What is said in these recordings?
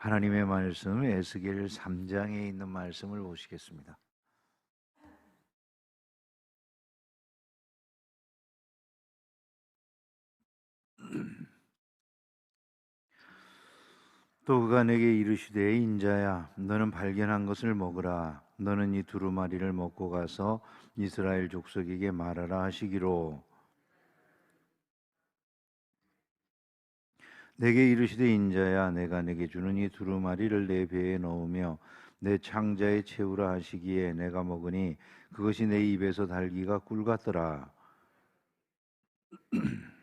하나님의 말씀 에스겔 3장에 있는 말씀을 보시겠습니다. 또 그가 내게 이르시되 인자야 너는 발견한 것을 먹으라 너는 이 두루마리를 먹고 가서 이스라엘 족속에게 말하라 하시기로 내게 이르시되 인자야 내가 내게 주는 이 두루마리를 내 배에 넣으며 내 창자에 채우라 하시기에 내가 먹으니 그것이 내 입에서 달기가 꿀 같더라.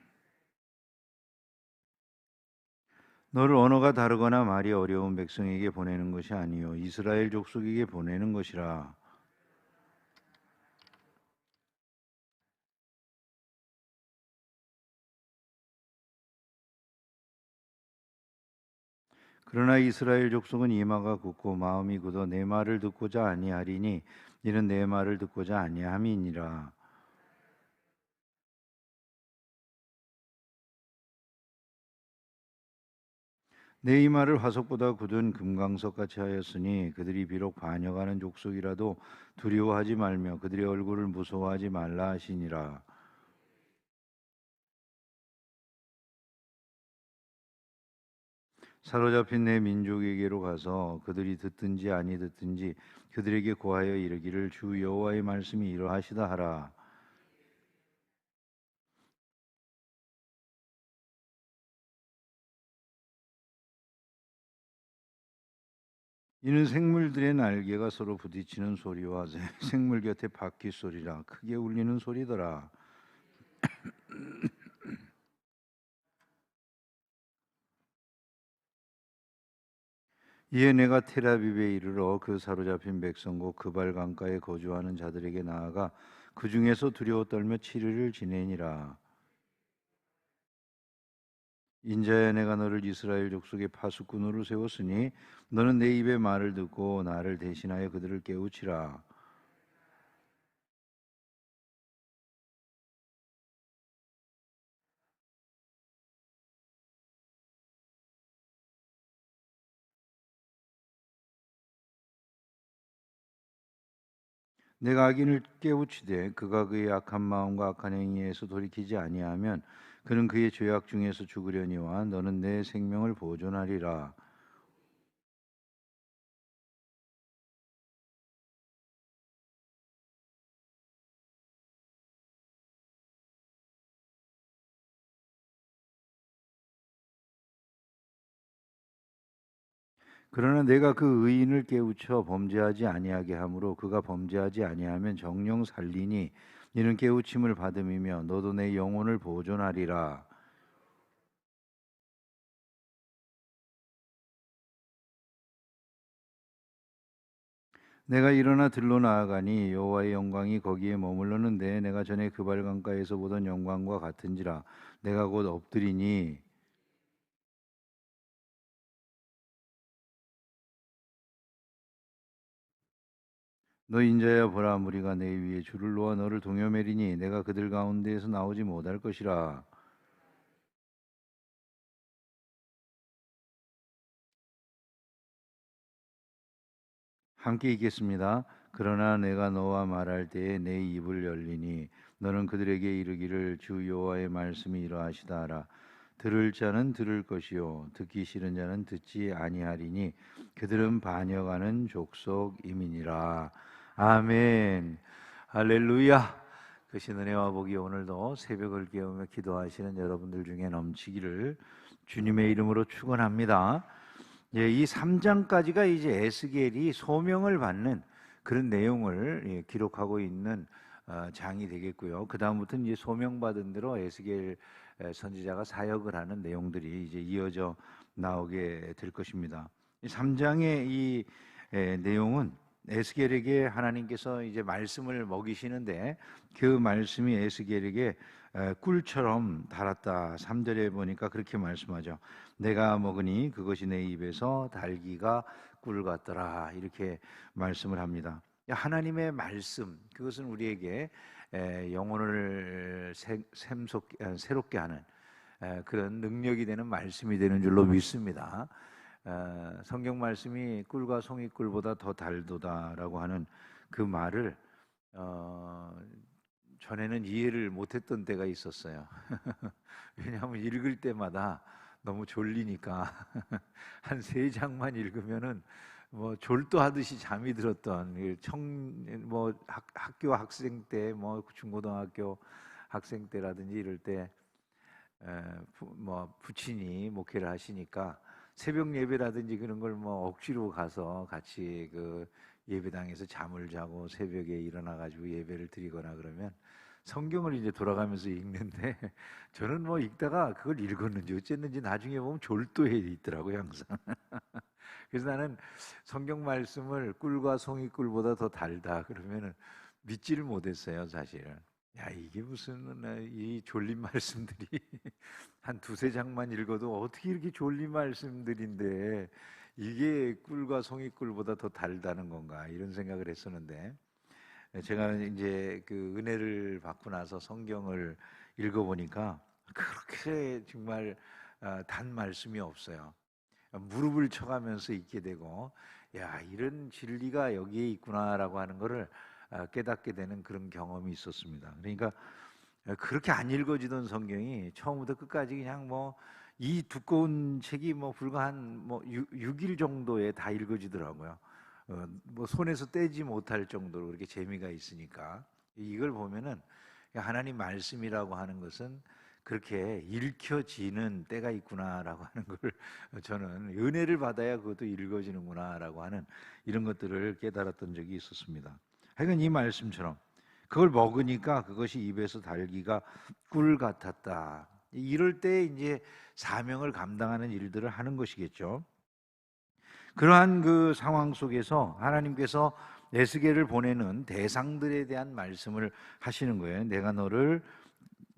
너를 언어가 다르거나 말이 어려운 백성에게 보내는 것이 아니요 이스라엘 족속에게 보내는 것이라 그러나 이스라엘 족속은 이마가 굳고 마음이 굳어 내 말을 듣고자 아니하리니 이는 내 말을 듣고자 아니함이니라. 내 이마를 화석보다 굳은 금강석 같이 하였으니 그들이 비록 반역하는 족속이라도 두려워하지 말며 그들의 얼굴을 무서워하지 말라 하시니라 사로잡힌 내 민족에게로 가서 그들이 듣든지 아니 듣든지 그들에게 고하여 이르기를 주 여호와의 말씀이 이러하시다 하라 이는 생물들의 날개가 서로 부딪히는 소리와 생물 곁에 바퀴 소리라 크게 울리는 소리더라. 이에 내가 테라비브에 이르러 그 사로잡힌 백성과 그발 강가에 거주하는 자들에게 나아가 그 중에서 두려워 떨며 치료를 지내니라. 인자야 내가 너를 이스라엘 족속의 파수꾼으로 세웠으니 너는 내 입의 말을 듣고 나를 대신하여 그들을 깨우치라. 내가 악인을 깨우치되 그가 그의 악한 마음과 악한 행위에서 돌이키지 아니하면 그는 그의 죄악 중에서 죽으려니와 너는 내 생명을 보존하리라. 그러나 내가 그 의인을 깨우쳐 범죄하지 아니하게 함으로 그가 범죄하지 아니하면 정령 살리니 이는 깨우침을 받음이며 너도 내 영혼을 보존하리라. 내가 일어나 들로 나아가니 여호와의 영광이 거기에 머물렀는데 내가 전에 그발 강가에서 보던 영광과 같은지라 내가 곧 엎드리니 너 인자야 보라 무리가 내 위에 줄을 놓아 너를 동요매리니 내가 그들 가운데에서 나오지 못할 것이라. 함께 읽겠습니다. 그러나 내가 너와 말할 때에 내 입을 열리니 너는 그들에게 이르기를 주 여호와의 말씀이 이러하시다 하라. 들을 자는 들을 것이요 듣기 싫은 자는 듣지 아니하리니 그들은 반역하는 족속임이니라 아멘. 할렐루야. 그 신은혜와 복이 오늘도 새벽을 깨우며 기도하시는 여러분들 중에 넘치기를 주님의 이름으로 축원합니다. 예, 이 3장까지가 이제 에스겔이 소명을 받는 그런 내용을 예, 기록하고 있는 어, 장이 되겠고요. 그 다음부터는 이제 소명받은 대로 에스겔 선지자가 사역을 하는 내용들이 이제 이어져 나오게 될 것입니다. 3장의 이 내용은 에스겔에게 하나님께서 이제 말씀을 먹이시는데 그 말씀이 에스겔에게 꿀처럼 달았다. 3절에 보니까 그렇게 말씀하죠. 내가 먹으니 그것이 내 입에서 달기가 꿀 같더라. 이렇게 말씀을 합니다. 하나님의 말씀 그것은 우리에게 영혼을 새롭게 하는 그런 능력이 되는 말씀이 되는 줄로 믿습니다. 어, 성경 말씀이 꿀과 송이꿀보다 더 달도다라고 하는 그 말을 어, 전에는 이해를 못했던 때가 있었어요. 왜냐하면 읽을 때마다 너무 졸리니까 한 세 장만 읽으면은 뭐 졸도하듯이 잠이 들었던 청뭐 학교 학생 때 뭐 중고등학교 학생 때라든지 이럴 때뭐 부친이 목회를 하시니까 새벽 예배라든지 그런 걸 뭐 억지로 가서 같이 그 예배당에서 잠을 자고 새벽에 일어나 가지고 예배를 드리거나 그러면 성경을 이제 돌아가면서 읽는데 저는 뭐 읽다가 그걸 읽었는지 어쨌는지 나중에 보면 졸도해 있더라고요 항상. 그래서 나는 성경 말씀을 꿀과 송이꿀보다 더 달다 그러면은 믿지를 못했어요 사실. 야 이게 무슨 이 졸린 말씀들이 한 두세 장만 읽어도 어떻게 이렇게 졸린 말씀들인데 이게 꿀과 송이꿀보다 더 달다는 건가 이런 생각을 했었는데 제가 이제 그 은혜를 받고 나서 성경을 읽어보니까 그렇게 정말 아, 단 말씀이 없어요. 무릎을 쳐가면서 읽게 되고 야 이런 진리가 여기에 있구나라고 하는 것을 아, 깨닫게 되는 그런 경험이 있었습니다. 그러니까 그렇게 안 읽어지던 성경이 처음부터 끝까지 그냥 뭐 이 두꺼운 책이 뭐 불과 한뭐 6일 정도에 다 읽어지더라고요. 어, 뭐 손에서 떼지 못할 정도로 그렇게 재미가 있으니까 이걸 보면은 하나님 말씀이라고 하는 것은 그렇게 읽혀지는 때가 있구나라고 하는 걸 저는 은혜를 받아야 그것도 읽어지는구나라고 하는 이런 것들을 깨달았던 적이 있었습니다. 하여간 이 말씀처럼 그걸 먹으니까 그것이 입에서 달기가 꿀 같았다. 이럴 때 이제 사명을 감당하는 일들을 하는 것이겠죠. 그러한 그 상황 속에서 하나님께서 에스겔을 보내는 대상들에 대한 말씀을 하시는 거예요. 내가 너를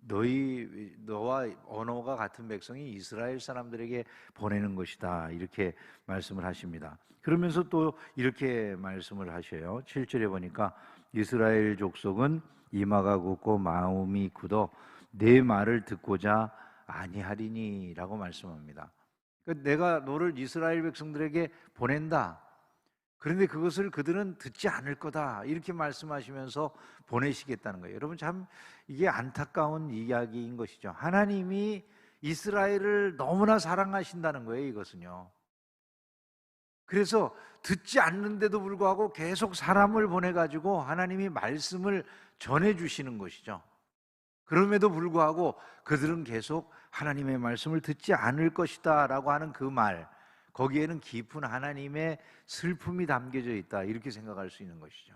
너희 너와 언어가 같은 백성이 이스라엘 사람들에게 보내는 것이다. 이렇게 말씀을 하십니다. 그러면서 또 이렇게 말씀을 하셔요. 7절에 보니까 이스라엘 족속은 이마가 굳고 마음이 굳어 내 말을 듣고자 아니하리니라고 말씀합니다. 그러니까 내가 너를 이스라엘 백성들에게 보낸다. 그런데 그것을 그들은 듣지 않을 거다. 이렇게 말씀하시면서 보내시겠다는 거예요. 여러분 참 이게 안타까운 이야기인 것이죠. 하나님이 이스라엘을 너무나 사랑하신다는 거예요, 이것은요. 그래서 듣지 않는데도 불구하고 계속 사람을 보내가지고 하나님이 말씀을 전해주시는 것이죠. 그럼에도 불구하고 그들은 계속 하나님의 말씀을 듣지 않을 것이다 라고 하는 그 말, 거기에는 깊은 하나님의 슬픔이 담겨져 있다. 이렇게 생각할 수 있는 것이죠.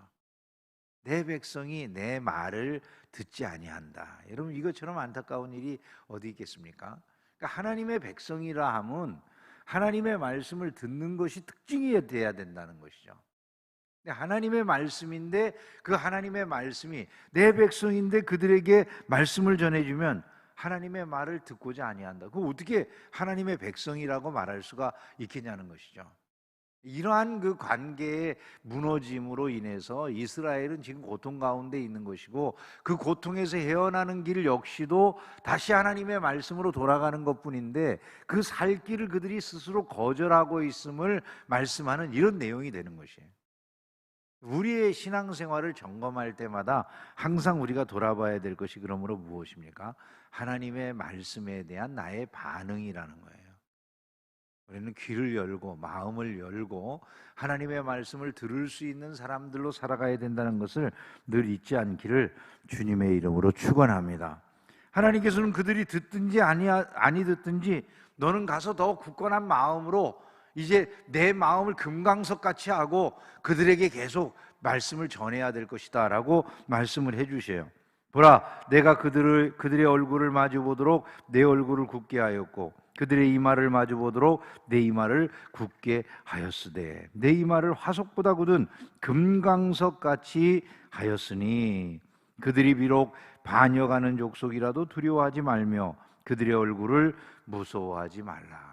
내 백성이 내 말을 듣지 아니한다. 여러분 이것처럼 안타까운 일이 어디 있겠습니까? 그러니까 하나님의 백성이라 함은 하나님의 말씀을 듣는 것이 특징이 돼야 된다는 것이죠. 하나님의 말씀인데 그 하나님의 말씀이 내 백성인데 그들에게 말씀을 전해주면 하나님의 말을 듣고자 아니한다. 그 어떻게 하나님의 백성이라고 말할 수가 있겠냐는 것이죠. 이러한 그 관계의 무너짐으로 인해서 이스라엘은 지금 고통 가운데 있는 것이고 그 고통에서 헤어나는 길 역시도 다시 하나님의 말씀으로 돌아가는 것 뿐인데 그 살 길을 그들이 스스로 거절하고 있음을 말씀하는 이런 내용이 되는 것이에요. 우리의 신앙생활을 점검할 때마다 항상 우리가 돌아봐야 될 것이 그러므로 무엇입니까? 하나님의 말씀에 대한 나의 반응이라는 거예요. 우리는 귀를 열고 마음을 열고 하나님의 말씀을 들을 수 있는 사람들로 살아가야 된다는 것을 늘 잊지 않기를 주님의 이름으로 축원합니다. 하나님께서는 그들이 듣든지 아니 아니 듣든지 너는 가서 더 굳건한 마음으로 이제 내 마음을 금강석 같이 하고 그들에게 계속 말씀을 전해야 될 것이다 라고 말씀을 해 주셔요. 보라 내가 그들을 그들의 얼굴을 마주 보도록 내 얼굴을 굳게 하였고 그들의 이마를 마주 보도록 내 이마를 굳게 하였으되 내 이마를 화석보다 굳은 금강석 같이 하였으니 그들이 비록 반역하는 족속이라도 두려워하지 말며 그들의 얼굴을 무서워하지 말라.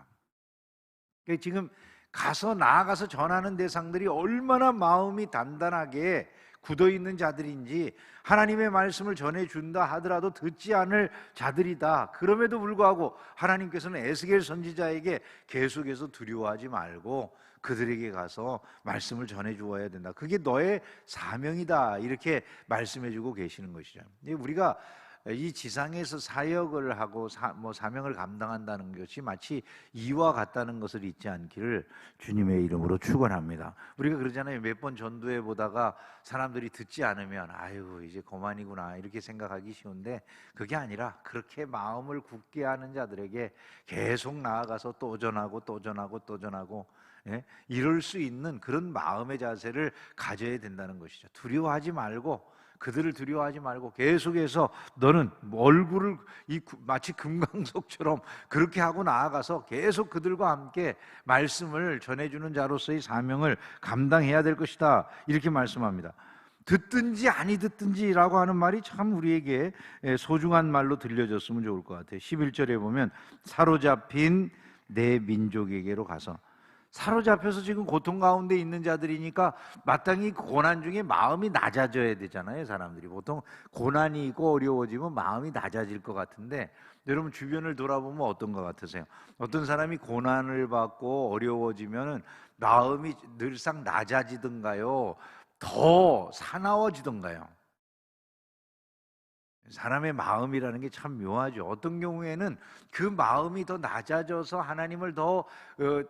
그러니까 지금 가서 나아가서 전하는 대상들이 얼마나 마음이 단단하게 굳어 있는 자들인지 하나님의 말씀을 전해 준다 하더라도 듣지 않을 자들이다. 그럼에도 불구하고 하나님께서는 에스겔 선지자에게 계속해서 두려워하지 말고 그들에게 가서 말씀을 전해 주어야 된다. 그게 너의 사명이다. 이렇게 말씀해 주고 계시는 것이죠. 우리가 이 지상에서 사역을 하고 사, 뭐 사명을 감당한다는 것이 마치 이와 같다는 것을 잊지 않기를 주님의 이름으로 축원합니다. 우리가 그러잖아요. 몇 번 전도해 보다가 사람들이 듣지 않으면 아유 이제 그만이구나 이렇게 생각하기 쉬운데 그게 아니라 그렇게 마음을 굳게 하는 자들에게 계속 나아가서 또 전하고 또 전하고 또 전하고 예? 이럴 수 있는 그런 마음의 자세를 가져야 된다는 것이죠. 두려워하지 말고 그들을 두려워하지 말고 계속해서 너는 얼굴을 마치 금강석처럼 그렇게 하고 나아가서 계속 그들과 함께 말씀을 전해주는 자로서의 사명을 감당해야 될 것이다 이렇게 말씀합니다. 듣든지 아니 듣든지라고 하는 말이 참 우리에게 예, 소중한 말로 들려졌으면 좋을 것 같아요. 11절에 보면 사로잡힌 내 민족에게로 가서 사로잡혀서 지금 고통 가운데 있는 자들이니까 마땅히 고난 중에 마음이 낮아져야 되잖아요, 사람들이. 보통 고난이 있고 어려워지면 마음이 낮아질 것 같은데 여러분 주변을 돌아보면 어떤 것 같으세요? 어떤 사람이 고난을 받고 어려워지면은 마음이 늘상 낮아지던가요? 더 사나워지던가요? 사람의 마음이라는 게 참 묘하죠. 어떤 경우에는 그 마음이 더 낮아져서 하나님을 더 어,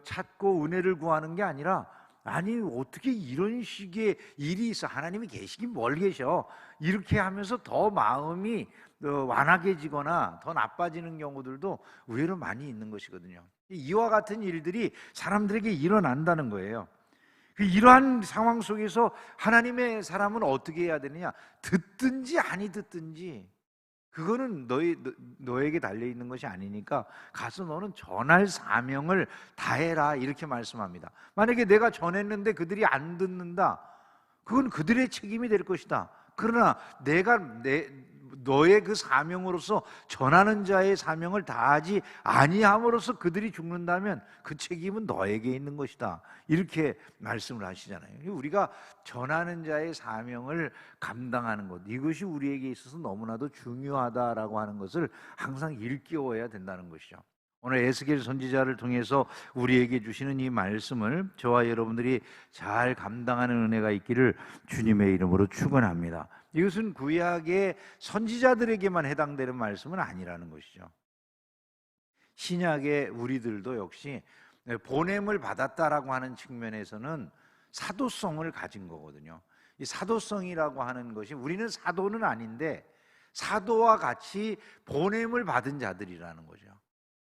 찾고 은혜를 구하는 게 아니라 아니 어떻게 이런 식의 일이 있어 하나님이 계시긴 뭘 계셔 이렇게 하면서 더 마음이 어, 완악해지거나 더 나빠지는 경우들도 의외로 많이 있는 것이거든요. 이와 같은 일들이 사람들에게 일어난다는 거예요. 그 이러한 상황 속에서 하나님의 사람은 어떻게 해야 되느냐? 듣든지 아니 듣든지 그거는 너희 너, 너에게 달려 있는 것이 아니니까 가서 너는 전할 사명을 다해라 이렇게 말씀합니다. 만약에 내가 전했는데 그들이 안 듣는다. 그건 그들의 책임이 될 것이다. 그러나 내가 내 너의 그 사명으로서 전하는 자의 사명을 다하지 아니함으로써 그들이 죽는다면 그 책임은 너에게 있는 것이다. 이렇게 말씀을 하시잖아요. 우리가 전하는 자의 사명을 감당하는 것 이것이 우리에게 있어서 너무나도 중요하다라고 하는 것을 항상 일깨워야 된다는 것이죠. 오늘 에스겔 선지자를 통해서 우리에게 주시는 이 말씀을 저와 여러분들이 잘 감당하는 은혜가 있기를 주님의 이름으로 축원합니다. 이것은 구약의 선지자들에게만 해당되는 말씀은 아니라는 것이죠. 신약의 우리들도 역시 보냄을 받았다라고 하는 측면에서는 사도성을 가진 거거든요. 이 사도성이라고 하는 것이 우리는 사도는 아닌데 사도와 같이 보냄을 받은 자들이라는 거죠.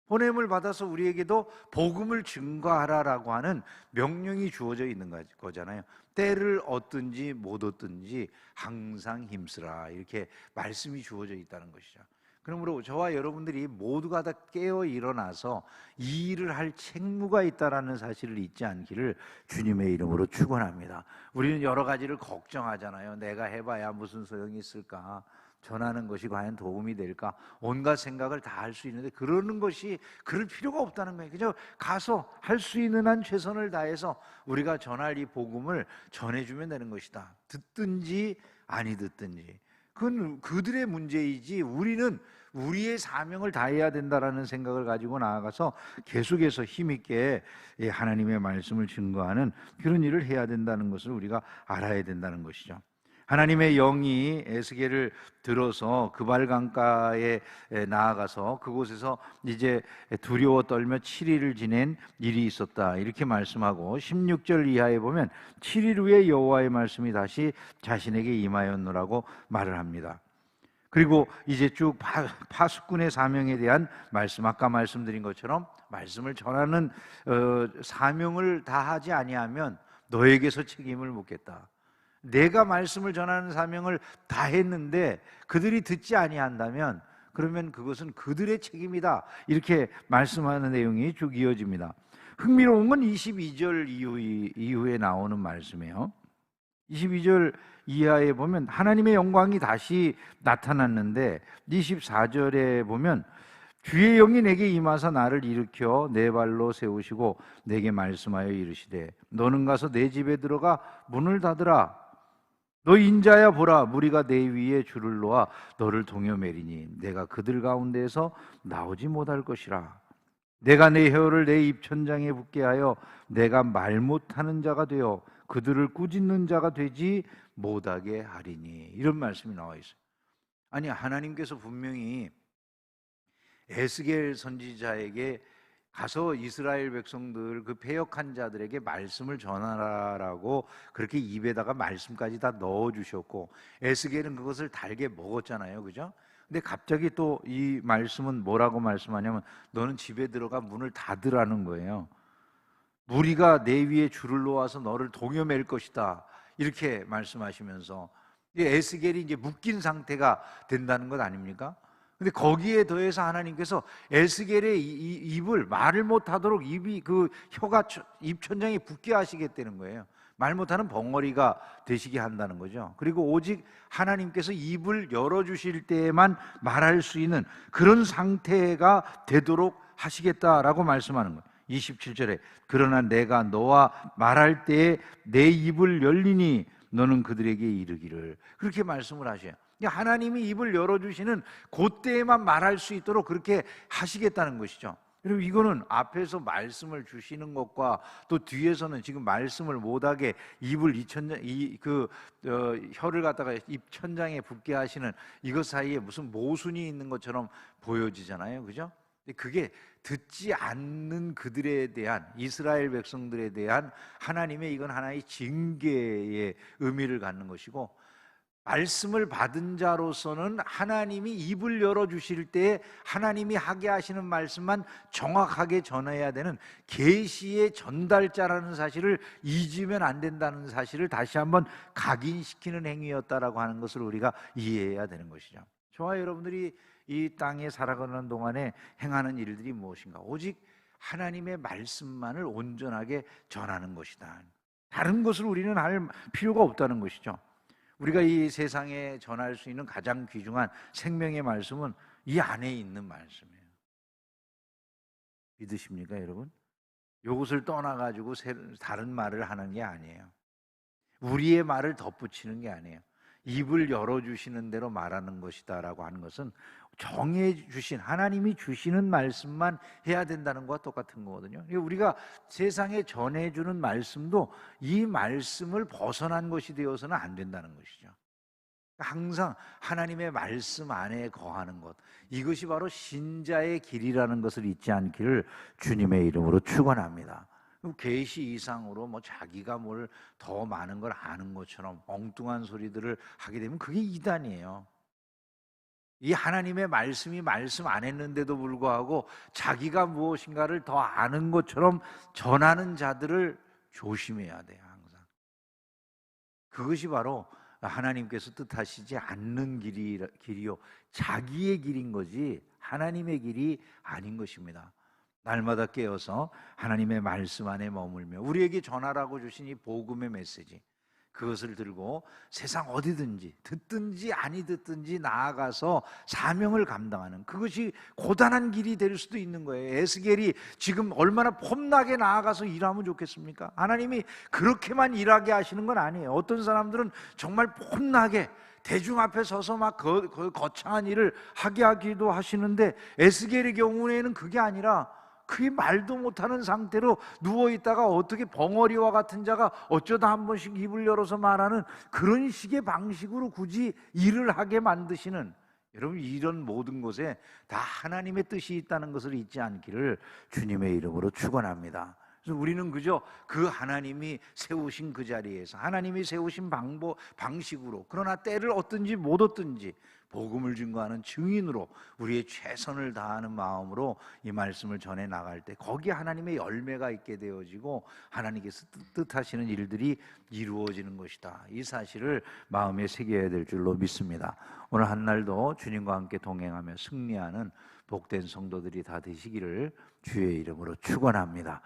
보냄을 받아서 우리에게도 복음을 증거하라라고 하는 명령이 주어져 있는 거- 거잖아요. 때를 얻든지 못 얻든지 항상 힘쓰라 이렇게 말씀이 주어져 있다는 것이죠. 그러므로 저와 여러분들이 모두가 다 깨어 일어나서 이 일을 할 책무가 있다라는 사실을 잊지 않기를 주님의 이름으로 축원합니다. 우리는 여러 가지를 걱정하잖아요. 내가 해봐야 무슨 소용이 있을까? 전하는 것이 과연 도움이 될까? 온갖 생각을 다 할 수 있는데 그러는 것이 그럴 필요가 없다는 거예요. 그저 가서 할 수 있는 한 최선을 다해서 우리가 전할 이 복음을 전해주면 되는 것이다. 듣든지 아니 듣든지. 그건 그들의 문제이지 우리는 우리의 사명을 다해야 된다라는 생각을 가지고 나아가서 계속해서 힘있게 이 하나님의 말씀을 증거하는 그런 일을 해야 된다는 것을 우리가 알아야 된다는 것이죠. 하나님의 영이 에스겔을 들어서 그발 강가에 나아가서 그곳에서 이제 두려워 떨며 7일을 지낸 일이 있었다. 이렇게 말씀하고 16절 이하에 보면 7일 후에 여호와의 말씀이 다시 자신에게 임하였노라고 말을 합니다. 그리고 이제 쭉 파, 파수꾼의 사명에 대한 말씀 아까 말씀드린 것처럼 말씀을 전하는 어, 사명을 다하지 아니하면 너에게서 책임을 묻겠다. 내가 말씀을 전하는 사명을 다 했는데 그들이 듣지 아니한다면 그러면 그것은 그들의 책임이다. 이렇게 말씀하는 내용이 쭉 이어집니다. 흥미로운 건 22절 이후, 이후 에 나오는 말씀이에요. 22절 이하에 보면 하나님의 영광이 다시 나타났는데 24절에 보면 주의 영이 내게 임하사 나를 일으켜 내 발로 세우시고 내게 말씀하여 이르시되 너는 가서 내 집에 들어가 문을 닫으라 너 인자야 보라. 무리가 내 위에 줄을 놓아 너를 동요매리니 내가 그들 가운데에서 나오지 못할 것이라. 내가 내 혀를 내 입천장에 붙게 하여 내가 말 못하는 자가 되어 그들을 꾸짖는 자가 되지 못하게 하리니. 이런 말씀이 나와 있어요. 아니 하나님께서 분명히 에스겔 선지자에게 가서 이스라엘 백성들 그 패역한 자들에게 말씀을 전하라라고 그렇게 입에다가 말씀까지 다 넣어 주셨고 에스겔은 그것을 달게 먹었잖아요. 그죠? 근데 갑자기 또 이 말씀은 뭐라고 말씀하냐면 너는 집에 들어가 문을 닫으라는 거예요. 무리가 내 위에 줄을 놓아서 너를 동요맬 것이다. 이렇게 말씀하시면서 이 에스겔이 이제 묶인 상태가 된다는 것 아닙니까? 근데 거기에 더해서 하나님께서 에스겔의 입을 말을 못하도록 입이 그 혀가 쳐- 입천장에 붙게 하시겠다는 거예요. 말 못하는 벙어리가 되시게 한다는 거죠. 그리고 오직 하나님께서 입을 열어 주실 때에만 말할 수 있는 그런 상태가 되도록 하시겠다라고 말씀하는 거예요. 27절에 그러나 내가 너와 말할 때에 내 입을 열리니 너는 그들에게 이르기를 그렇게 말씀을 하셔요. 그러니까 하나님이 입을 열어주시는 그때에만 말할 수 있도록 그렇게 하시겠다는 것이죠. 그리고 이거는 앞에서 말씀을 주시는 것과 또 뒤에서는 지금 말씀을 못하게 입을 이천장 이그 어, 혀를 갖다가 입천장에 붙게 하시는 이것 사이에 무슨 모순이 있는 것처럼 보여지잖아요, 그죠? 근데 그게 듣지 않는 그들에 대한 이스라엘 백성들에 대한 하나님의 이건 하나의 징계의 의미를 갖는 것이고 말씀을 받은 자로서는 하나님이 입을 열어 주실 때 하나님이 하게 하시는 말씀만 정확하게 전해야 되는 계시의 전달자라는 사실을 잊으면 안 된다는 사실을 다시 한번 각인시키는 행위였다라고 하는 것을 우리가 이해해야 되는 것이죠. 저와 여러분들이 이 땅에 살아가는 동안에 행하는 일들이 무엇인가? 오직 하나님의 말씀만을 온전하게 전하는 것이다. 다른 것을 우리는 할 필요가 없다는 것이죠. 우리가 이 세상에 전할 수 있는 가장 귀중한 생명의 말씀은 이 안에 있는 말씀이에요. 믿으십니까, 여러분? 이것을 떠나가지고 새- 다른 말을 하는 게 아니에요. 우리의 말을 덧붙이는 게 아니에요. 입을 열어주시는 대로 말하는 것이다라고 하는 것은 정해 주신 하나님이 주시는 말씀만 해야 된다는 것과 똑같은 거거든요. 우리가 세상에 전해 주는 말씀도 이 말씀을 벗어난 것이 되어서는 안 된다는 것이죠. 항상 하나님의 말씀 안에 거하는 것 이것이 바로 신자의 길이라는 것을 잊지 않기를 주님의 이름으로 축원합니다. 계시 이상으로 뭐 자기가 뭘 더 많은 걸 아는 것처럼 엉뚱한 소리들을 하게 되면 그게 이단이에요. 이 하나님의 말씀이 말씀 안 했는데도 불구하고 자기가 무엇인가를 더 아는 것처럼 전하는 자들을 조심해야 돼요, 항상. 그것이 바로 하나님께서 뜻하시지 않는 길이, 길이요. 자기의 길인 거지 하나님의 길이 아닌 것입니다. 날마다 깨어서 하나님의 말씀 안에 머물며 우리에게 전하라고 주신 이 복음의 메시지 그것을 들고 세상 어디든지 듣든지 아니 듣든지 나아가서 사명을 감당하는 그것이 고단한 길이 될 수도 있는 거예요. 에스겔이 지금 얼마나 폼나게 나아가서 일하면 좋겠습니까? 하나님이 그렇게만 일하게 하시는 건 아니에요. 어떤 사람들은 정말 폼나게 대중 앞에 서서 막 거, 거, 거창한 일을 하게 하기도 하시는데 에스겔의 경우에는 그게 아니라 그게 말도 못하는 상태로 누워 있다가 어떻게 벙어리와 같은 자가 어쩌다 한 번씩 입을 열어서 말하는 그런 식의 방식으로 굳이 일을 하게 만드시는 여러분 이런 모든 것에 다 하나님의 뜻이 있다는 것을 잊지 않기를 주님의 이름으로 축원합니다. 그래서 우리는 그저 그 하나님이 세우신 그 자리에서 하나님이 세우신 방법 방식으로 그러나 때를 얻든지 못 얻든지 복음을 증거하는 증인으로 우리의 최선을 다하는 마음으로 이 말씀을 전해 나갈 때 거기에 하나님의 열매가 있게 되어지고 하나님께서 뜻- 뜻하시는 일들이 이루어지는 것이다. 이 사실을 마음에 새겨야 될 줄로 믿습니다. 오늘 한 날도 주님과 함께 동행하며 승리하는 복된 성도들이 다 되시기를 주의 이름으로 축원합니다.